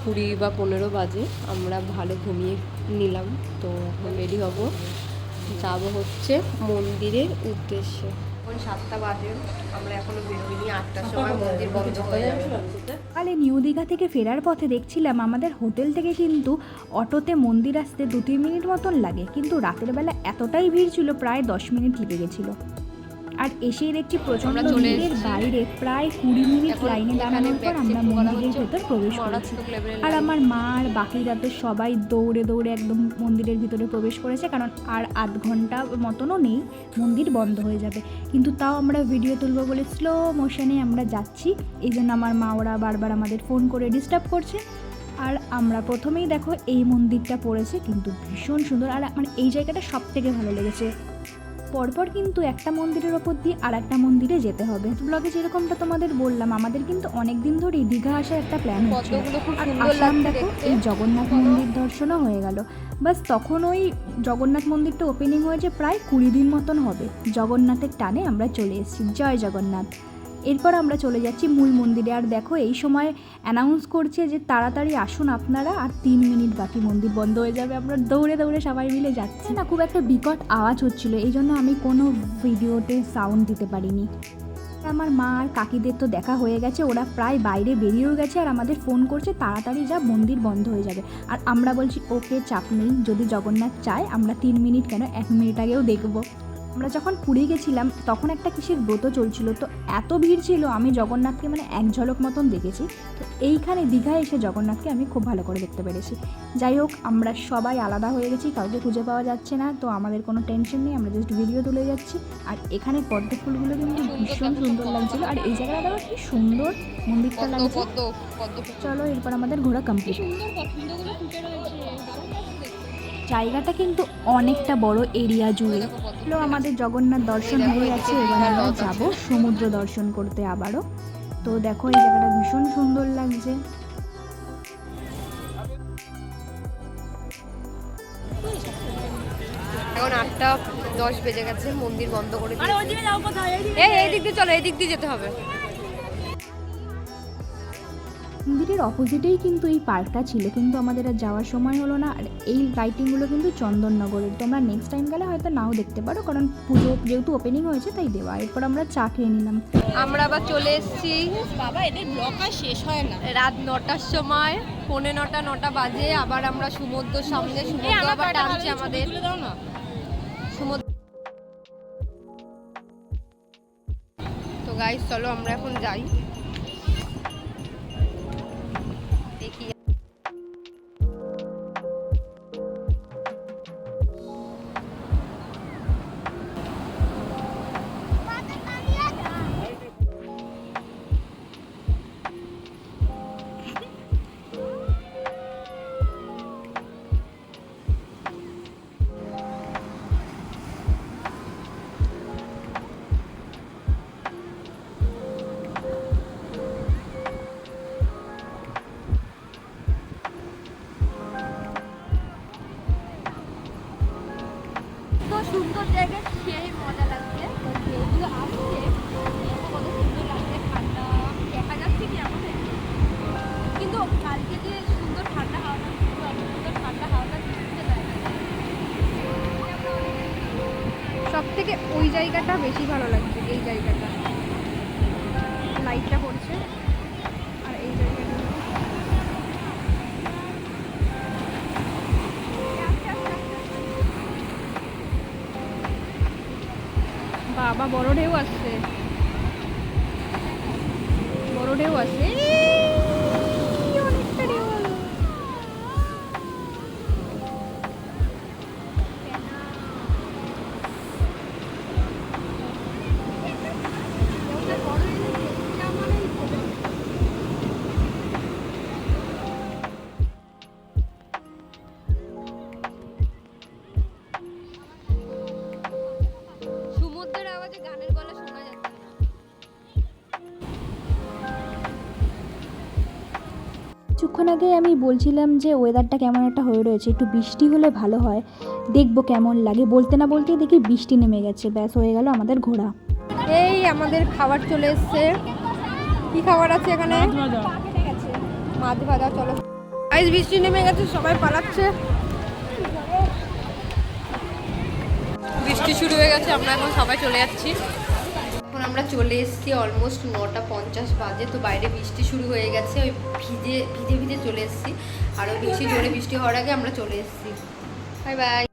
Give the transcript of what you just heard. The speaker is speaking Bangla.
কুড়ি বা পনেরো বাজে আমরা ভালো ঘুমিয়ে নিলাম। তো এখন রেডি হব। যাব হচ্ছে মন্দিরের উদ্দেশ্যে। এখন সাতটা বাজে আমরা এখনও বেরোইনি আটটার সময় মন্দির বন্ধ হয়ে যাবে। সকালে নিউ দীঘা থেকে ফেরার পথে দেখছিলাম আমাদের হোটেল থেকে কিন্তু অটোতে মন্দির আসতে দু তিন মিনিট মতন লাগে কিন্তু রাতের বেলা এতটাই ভিড় ছিল প্রায় দশ মিনিট লেগে গেছিল। আর এসেই দেখছি প্রচণ্ড ভিড়ের বাইরে প্রায় কুড়ি মিনিট লাইনে দাঁড়ানোর পর আমরা মন্দিরের ভেতর প্রবেশ করেছি। আর আমার মা আর বাকিরা তো সবাই দৌড়ে দৌড়ে একদম মন্দিরের ভিতরে প্রবেশ করেছে কারণ আর আধ ঘণ্টা মতনও নেই মন্দির বন্ধ হয়ে যাবে। কিন্তু তাও আমরা ভিডিও তুলবো বলে স্লো মোশনে আমরা যাচ্ছি। এই জন্য আমার মা ওরা বারবার আমাদের ফোন করে ডিস্টার্ব করছে। আর আমরা প্রথমেই দেখো এই মন্দিরটা পড়েছে কিন্তু ভীষণ সুন্দর। আর আমার এই জায়গাটা সব থেকে ভালো লেগেছে। পরপর কিন্তু একটা মন্দিরের ওপর দিয়ে আর একটা মন্দিরে যেতে হবে। ব্লগে যেরকমটা তোমাদের বললাম আমাদের কিন্তু অনেক দিন ধরেই দীঘা আসার একটা প্ল্যান হচ্ছিল আর আসলাম দেখো এই জগন্নাথ মন্দির দর্শনও হয়ে গেল। বাস তখন ওই জগন্নাথ মন্দিরটা ওপেনিং হয়েছে প্রায় কুড়ি দিন মতন হবে। জগন্নাথের টানে আমরা চলে এসেছি। জয় জগন্নাথ। এরপর আমরা চলে যাচ্ছি মূল মন্দিরে। আর দেখো, এই সময় অ্যানাউন্স করছে যে তাড়াতাড়ি আসুন আপনারা, আর তিন মিনিট বাকি, মন্দির বন্ধ হয়ে যাবে। আমরা দৌড়ে দৌড়ে সবাই মিলে যাচ্ছি। না খুব একটা বিকট আওয়াজ হচ্ছিল, এই জন্য আমি কোনো ভিডিওতে সাউন্ড দিতে পারিনি। আমার মা আর কাকিদের তো দেখা হয়ে গেছে, ওরা প্রায় বাইরে বেরিয়েও গেছে, আর আমাদের ফোন করছে, তাড়াতাড়ি যা, মন্দির বন্ধ হয়ে যাবে। আর আমরা বলছি, ওকে, চাপ নেই, যদি জগন্নাথ চায়, আমরা তিন মিনিট কেন, এক মিনিট আগেও দেখব। আমরা যখন পুরী গেছিলাম তখন একটা কিসের ব্রত চলছিল। তো এত ভিড় ছিল আমি জগন্নাথকে মানে এক ঝলক মতন দেখেছি। তো এইখানে দীঘায় এসে জগন্নাথকে আমি খুব ভালো করে দেখতে পেরেছি। যাই হোক আমরা সবাই আলাদা হয়ে গেছি কাউকে খুঁজে পাওয়া যাচ্ছে না। তো আমাদের কোনো টেনশন নেই আমরা জাস্ট ভিডিও তুলে যাচ্ছি। আর এখানে পদ্ম ফুলগুলো কিন্তু ভীষণ সুন্দর লাগছিল। আর এই জায়গাটা দেখো কি সুন্দর মন্দিরটা লাগছে। চলো এরপর আমাদের ঘোরা কমপ্লিট জায়গাটা কিন্তু অনেকটা বড় এরিয়া জুড়ে। হলো আমাদের জগন্নাথ দর্শন হয়ে গেছে এবার আমরা যাব। সমুদ্র দর্শন করতে আবারও। তো দেখো এই জায়গাটা ভীষণ সুন্দর লাগছে। এখন আটটা দশ বেজে গেছে মন্দির বন্ধ করে এই দিক দিয়ে চলো এই দিক দিয়ে যেতে হবে। মন্দিরের অপোজিটেই কিন্তু এই পার্কটা ছিল কিন্তু আমাদের আর যাওয়ার সময় হলো না। আর এই লাইটিংগুলো কিন্তু চন্দননগরের। তোমরা নেক্সট টাইম গেলে হয়তো নাও দেখতে পারো কারণ পুজো যেহেতু ওপেনিং হয়েছে তাই দেওয়া। এরপর আমরা চা খেয়ে নিলাম। আমরা আবার চলে এসেছি। বাবা এদের ব্লক আর শেষ হয় না। রাত নটার সময় পৌনে নটা নটা বাজে। আবার আমরা সমুদ্র সামনে সমুদ্র আবার টানছে আমাদের। সমুদ্র তো গাইস চলো আমরা এখন যাই। থেকে ওই জায়গাটা বেশি ভালো লাগছে, এই জায়গাটা। লাইটটা পড়ছে, আর এই জায়গাটা। বাবা, বড় ঢেউ আসছে। বড় ঢেউ আসছে। কিছুক্ষণ আগে আমি বলছিলাম যে ওয়েদারটা কেমন একটা হয়ে রয়েছে, একটু বৃষ্টি হলে ভালো হয়। দেখব কেমন লাগে। বলতে না বলতেই দেখি বৃষ্টি নেমে গেছে। ব্যাস, হয়ে গেল আমাদের ঘোরা। এই আমাদের খাবার চলে এসছে। কি খাবার আছে এখানে? মাছ ভাজা চলো। গাইস বৃষ্টি নেমে গেছে, সবাই পালাচ্ছে। বৃষ্টি শুরু হয়ে গেছে, আমরা এখন সবাই চলে যাচ্ছি। এখন আমরা চলে এসেছি অলমোস্ট নটা পঞ্চাশ বাজে, তো বাইরে বৃষ্টি শুরু হয়ে গেছে, ওই ভিজে ভিজে ভিজে চলে এসেছি। আরও বেশি জোরে বৃষ্টি হওয়ার আগে আমরা চলে এসেছি। Bye bye